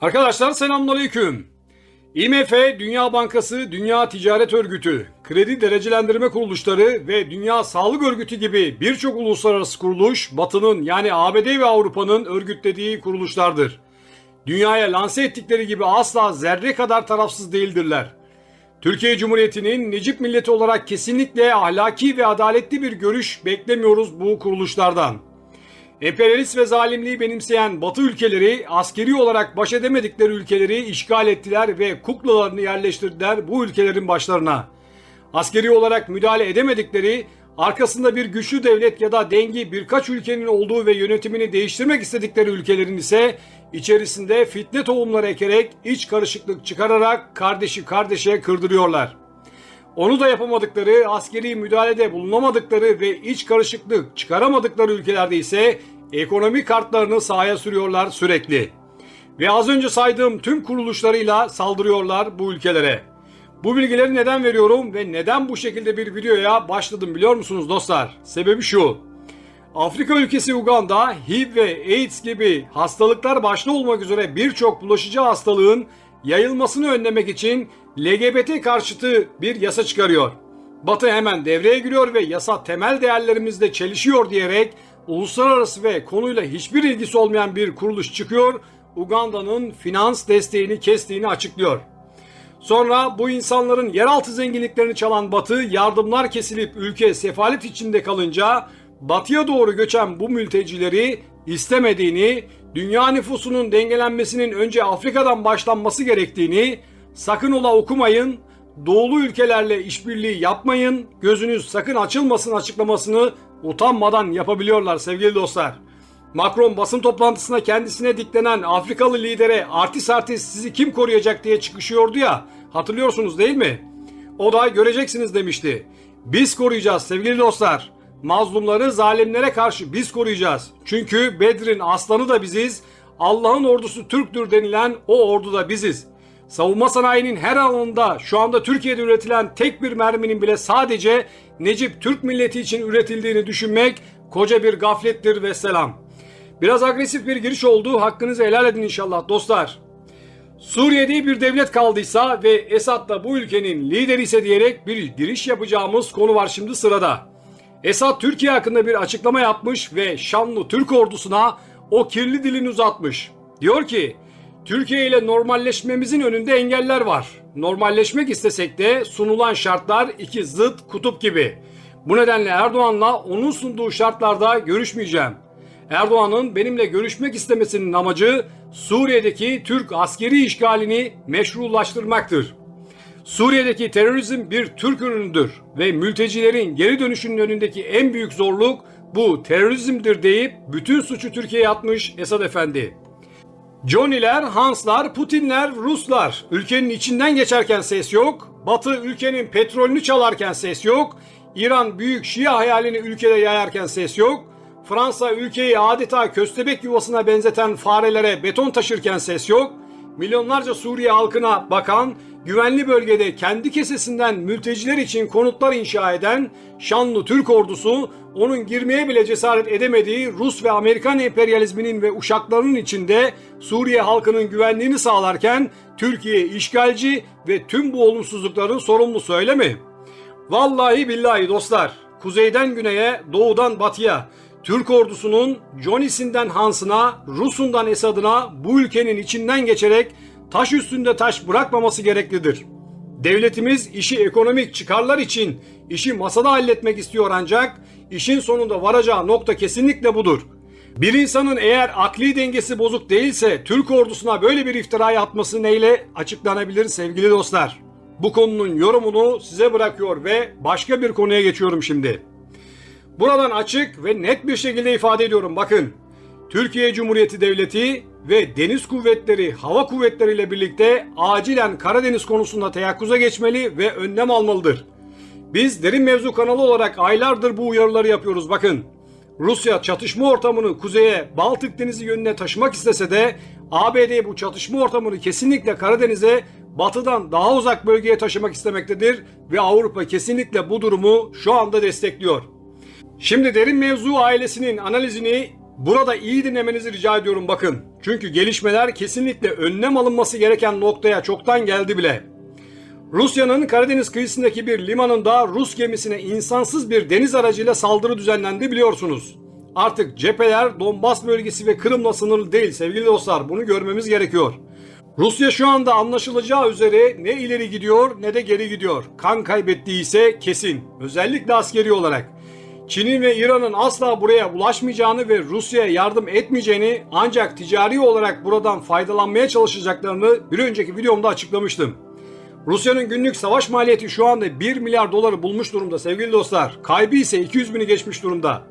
Arkadaşlar selamünaleyküm. IMF, Dünya Bankası, Dünya Ticaret Örgütü, Kredi Derecelendirme Kuruluşları ve Dünya Sağlık Örgütü gibi birçok uluslararası kuruluş Batı'nın yani ABD ve Avrupa'nın örgütlediği kuruluşlardır. Dünyaya lanse ettikleri gibi asla zerre kadar tarafsız değildirler. Türkiye Cumhuriyeti'nin Necip milleti olarak kesinlikle ahlaki ve adaletli bir görüş beklemiyoruz bu kuruluşlardan. Emperyalist ve zalimliği benimseyen Batı ülkeleri askeri olarak baş edemedikleri ülkeleri işgal ettiler ve kuklalarını yerleştirdiler bu ülkelerin başlarına. Askeri olarak müdahale edemedikleri, arkasında bir güçlü devlet ya da dengi birkaç ülkenin olduğu ve yönetimini değiştirmek istedikleri ülkelerin ise içerisinde fitne tohumları ekerek iç karışıklık çıkararak kardeşi kardeşe kırdırıyorlar. Onu da yapamadıkları, askeri müdahalede bulunamadıkları ve iç karışıklık çıkaramadıkları ülkelerde ise ekonomi kartlarını sahaya sürüyorlar sürekli. Ve az önce saydığım tüm kuruluşlarıyla saldırıyorlar bu ülkelere. Bu bilgileri neden veriyorum ve neden bu şekilde bir videoya başladım biliyor musunuz dostlar? Sebebi şu. Afrika ülkesi Uganda HIV ve AIDS gibi hastalıklar başta olmak üzere birçok bulaşıcı hastalığın yayılmasını önlemek için LGBT karşıtı bir yasa çıkarıyor. Batı hemen devreye giriyor ve yasa temel değerlerimizle çelişiyor diyerek uluslararası ve konuyla hiçbir ilgisi olmayan bir kuruluş çıkıyor, Uganda'nın finans desteğini kestiğini açıklıyor. Sonra bu insanların yeraltı zenginliklerini çalan Batı yardımlar kesilip ülke sefalet içinde kalınca batıya doğru göçen bu mültecileri istemediğini, dünya nüfusunun dengelenmesinin önce Afrika'dan başlanması gerektiğini, sakın ola okumayın, doğulu ülkelerle işbirliği yapmayın, gözünüz sakın açılmasın açıklamasını utanmadan yapabiliyorlar sevgili dostlar. Macron basın toplantısında kendisine diklenen Afrikalı lidere artist artist sizi kim koruyacak diye çıkışıyordu ya hatırlıyorsunuz değil mi? O da göreceksiniz demişti. Biz koruyacağız sevgili dostlar. Mazlumları zalimlere karşı biz koruyacağız. Çünkü Bedir'in aslanı da biziz. Allah'ın ordusu Türktür denilen o ordu da biziz. Savunma sanayinin her alanında şu anda Türkiye'de üretilen tek bir merminin bile sadece Necip Türk milleti için üretildiğini düşünmek koca bir gaflettir ve selam. Biraz agresif bir giriş oldu. Hakkınızı helal edin inşallah dostlar. Suriye'de bir devlet kaldıysa ve Esad da bu ülkenin lideri ise diyerek bir giriş yapacağımız konu var şimdi sırada. Esad Türkiye hakkında bir açıklama yapmış ve şanlı Türk ordusuna o kirli dilini uzatmış. Diyor ki Türkiye ile normalleşmemizin önünde engeller var. Normalleşmek istesek de sunulan şartlar iki zıt kutup gibi. Bu nedenle Erdoğan'la onun sunduğu şartlarda görüşmeyeceğim. Erdoğan'ın benimle görüşmek istemesinin amacı Suriye'deki Türk askeri işgalini meşrulaştırmaktır. Suriye'deki terörizm bir Türk ürünüdür ve mültecilerin geri dönüşünün önündeki en büyük zorluk bu terörizmdir deyip bütün suçu Türkiye'ye atmış Esad Efendi. Johnny'ler, Hanslar, Putinler, Ruslar ülkenin içinden geçerken ses yok. Batı ülkenin petrolünü çalarken ses yok. İran büyük Şia hayalini ülkede yayarken ses yok. Fransa ülkeyi adeta köstebek yuvasına benzeten farelere beton taşırken ses yok. Milyonlarca Suriye halkına bakan, güvenli bölgede kendi kesesinden mülteciler için konutlar inşa eden şanlı Türk ordusu onun girmeye bile cesaret edemediği Rus ve Amerikan emperyalizminin ve uşaklarının içinde Suriye halkının güvenliğini sağlarken Türkiye işgalci ve tüm bu olumsuzlukların sorumlusu öyle mi? Vallahi billahi dostlar, kuzeyden güneye, doğudan batıya Türk ordusunun Johnny'sinden Hans'ına, Rus'undan Esad'ına bu ülkenin içinden geçerek taş üstünde taş bırakmaması gereklidir. Devletimiz işi ekonomik çıkarlar için işi masada halletmek istiyor ancak işin sonunda varacağı nokta kesinlikle budur. Bir insanın eğer akli dengesi bozuk değilse Türk ordusuna böyle bir iftirayı atması neyle açıklanabilir sevgili dostlar? Bu konunun yorumunu size bırakıyor ve başka bir konuya geçiyorum şimdi. Buradan açık ve net bir şekilde ifade ediyorum bakın. Türkiye Cumhuriyeti Devleti ve Deniz Kuvvetleri, Hava Kuvvetleri ile birlikte acilen Karadeniz konusunda teyakkuza geçmeli ve önlem almalıdır. Biz derin mevzu kanalı olarak aylardır bu uyarıları yapıyoruz bakın. Rusya çatışma ortamını kuzeye Baltık Denizi yönüne taşımak istese de ABD bu çatışma ortamını kesinlikle Karadeniz'e batıdan daha uzak bölgeye taşımak istemektedir ve Avrupa kesinlikle bu durumu şu anda destekliyor. Şimdi derin mevzu ailesinin analizini Burada iyi dinlemenizi rica ediyorum bakın. Çünkü gelişmeler kesinlikle önlem alınması gereken noktaya çoktan geldi bile. Rusya'nın Karadeniz kıyısındaki bir limanında Rus gemisine insansız bir deniz aracıyla saldırı düzenlendi biliyorsunuz. Artık cepheler Donbas bölgesi ve Kırım'la sınırlı değil sevgili dostlar. Bunu görmemiz gerekiyor. Rusya şu anda anlaşılacağı üzere ne ileri gidiyor ne de geri gidiyor. Kan kaybettiği ise kesin. Özellikle askeri olarak. Çin'in ve İran'ın asla buraya ulaşmayacağını ve Rusya'ya yardım etmeyeceğini ancak ticari olarak buradan faydalanmaya çalışacaklarını bir önceki videomda açıklamıştım. Rusya'nın günlük savaş maliyeti şu anda 1 milyar doları bulmuş durumda sevgili dostlar. Kaybı ise 200 bini geçmiş durumda.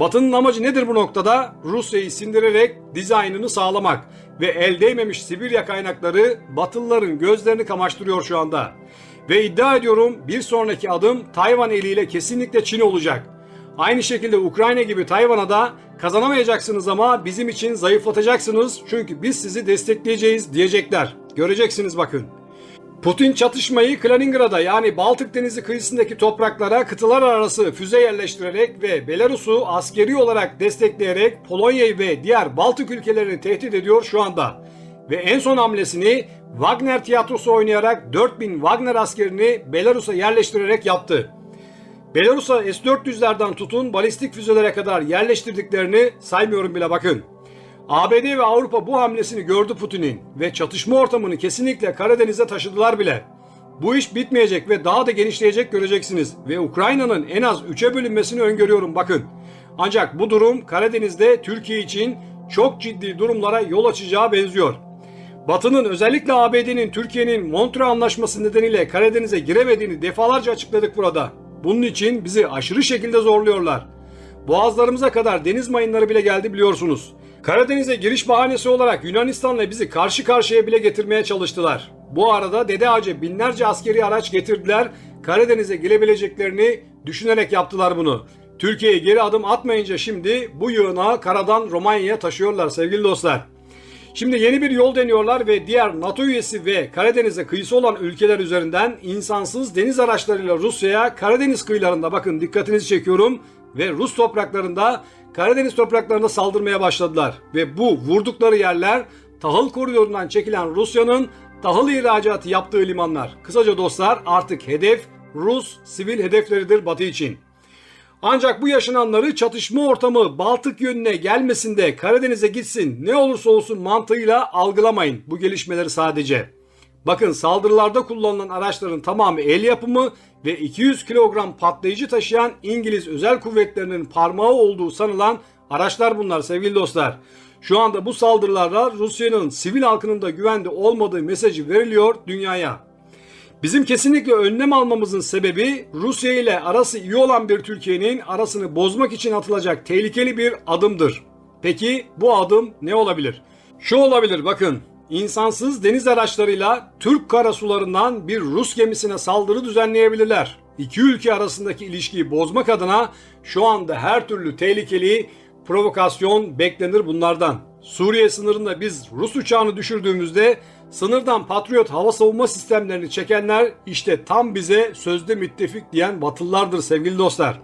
Batı'nın amacı nedir bu noktada? Rusya'yı sindirerek dizaynını sağlamak ve el değmemiş Sibirya kaynakları Batılıların gözlerini kamaştırıyor şu anda. Ve iddia ediyorum bir sonraki adım Tayvan eliyle kesinlikle Çin olacak. Aynı şekilde Ukrayna gibi Tayvan'a da kazanamayacaksınız ama bizim için zayıflatacaksınız çünkü biz sizi destekleyeceğiz diyecekler. Göreceksiniz bakın. Putin çatışmayı Kaliningrad'a yani Baltık Denizi kıyısındaki topraklara kıtalar arası füze yerleştirerek ve Belarus'u askeri olarak destekleyerek Polonya'yı ve diğer Baltık ülkelerini tehdit ediyor şu anda. Ve en son hamlesini Wagner tiyatrosu oynayarak 4000 Wagner askerini Belarus'a yerleştirerek yaptı. Belarus'a S-400'lerden tutun balistik füzelere kadar yerleştirdiklerini saymıyorum bile bakın. ABD ve Avrupa bu hamlesini gördü Putin'in ve çatışma ortamını kesinlikle Karadeniz'e taşıdılar bile. Bu iş bitmeyecek ve daha da genişleyecek göreceksiniz ve Ukrayna'nın en az 3'e bölünmesini öngörüyorum bakın. Ancak bu durum Karadeniz'de Türkiye için çok ciddi durumlara yol açacağı benziyor. Batı'nın özellikle ABD'nin Türkiye'nin Montreux Anlaşması nedeniyle Karadeniz'e giremediğini defalarca açıkladık burada. Bunun için bizi aşırı şekilde zorluyorlar. Boğazlarımıza kadar deniz mayınları bile geldi biliyorsunuz. Karadeniz'e giriş bahanesi olarak Yunanistan'la bizi karşı karşıya bile getirmeye çalıştılar. Bu arada Dede Ağaca binlerce askeri araç getirdiler. Karadeniz'e girebileceklerini düşünerek yaptılar bunu. Türkiye'ye geri adım atmayınca şimdi bu yığınağı karadan Romanya'ya taşıyorlar sevgili dostlar. Şimdi yeni bir yol deniyorlar ve diğer NATO üyesi ve Karadeniz'e kıyısı olan ülkeler üzerinden insansız deniz araçlarıyla Rusya'ya Karadeniz kıyılarında bakın dikkatinizi çekiyorum ve Rus topraklarında Karadeniz topraklarında saldırmaya başladılar. Ve bu vurdukları yerler tahıl koridorundan çekilen Rusya'nın tahıl ihracatı yaptığı limanlar. Kısaca dostlar artık hedef Rus sivil hedefleridir Batı için. Ancak bu yaşananları çatışma ortamı Baltık yönüne gelmesinde Karadeniz'e gitsin ne olursa olsun mantığıyla algılamayın bu gelişmeleri sadece. Bakın saldırılarda kullanılan araçların tamamı el yapımı ve 200 kilogram patlayıcı taşıyan İngiliz özel kuvvetlerinin parmağı olduğu sanılan araçlar bunlar sevgili dostlar. Şu anda bu saldırılarla Rusya'nın sivil halkının da güvende olmadığı mesajı veriliyor dünyaya. Bizim kesinlikle önlem almamızın sebebi Rusya ile arası iyi olan bir Türkiye'nin arasını bozmak için atılacak tehlikeli bir adımdır. Peki bu adım ne olabilir? Şu olabilir bakın. İnsansız deniz araçlarıyla Türk karasularından bir Rus gemisine saldırı düzenleyebilirler. İki ülke arasındaki ilişkiyi bozmak adına şu anda her türlü tehlikeli provokasyon beklenir bunlardan. Suriye sınırında biz Rus uçağını düşürdüğümüzde sınırdan Patriot hava savunma sistemlerini çekenler işte tam bize sözde müttefik diyen Batılılardır sevgili dostlar.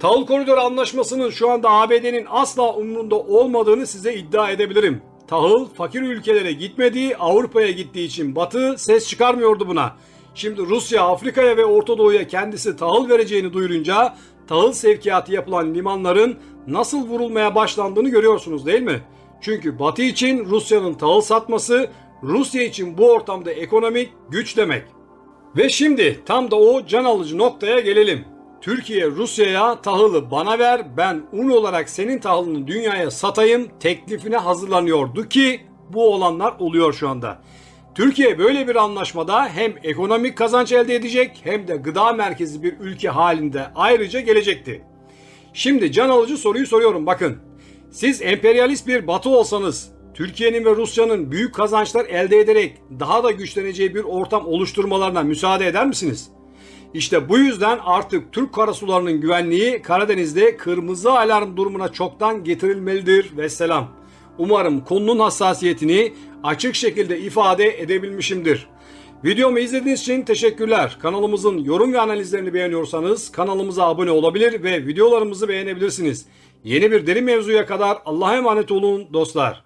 Tahıl Koridoru Anlaşması'nın şu anda ABD'nin asla umurunda olmadığını size iddia edebilirim. Tahıl fakir ülkelere gitmediği Avrupa'ya gittiği için Batı ses çıkarmıyordu buna. Şimdi Rusya Afrika'ya ve Orta Doğu'ya kendisi tahıl vereceğini duyurunca tahıl sevkiyatı yapılan limanların nasıl vurulmaya başlandığını görüyorsunuz değil mi? Çünkü Batı için Rusya'nın tahıl satması Rusya için bu ortamda ekonomik güç demek. Ve şimdi tam da o can alıcı noktaya gelelim. Türkiye Rusya'ya tahılı bana ver ben un olarak senin tahılını dünyaya satayım teklifine hazırlanıyordu ki bu olanlar oluyor şu anda. Türkiye böyle bir anlaşmada hem ekonomik kazanç elde edecek hem de gıda merkezi bir ülke halinde ayrıca gelecekti. Şimdi can alıcı soruyu soruyorum bakın. Siz emperyalist bir batı olsanız Türkiye'nin ve Rusya'nın büyük kazançlar elde ederek daha da güçleneceği bir ortam oluşturmalarına müsaade eder misiniz? İşte bu yüzden artık Türk karasularının güvenliği Karadeniz'de kırmızı alarm durumuna çoktan getirilmelidir ve selam. Umarım konunun hassasiyetini açık şekilde ifade edebilmişimdir. Videomu izlediğiniz için teşekkürler. Kanalımızın yorum ve analizlerini beğeniyorsanız kanalımıza abone olabilir ve videolarımızı beğenebilirsiniz. Yeni bir derin mevzuya kadar Allah'a emanet olun dostlar.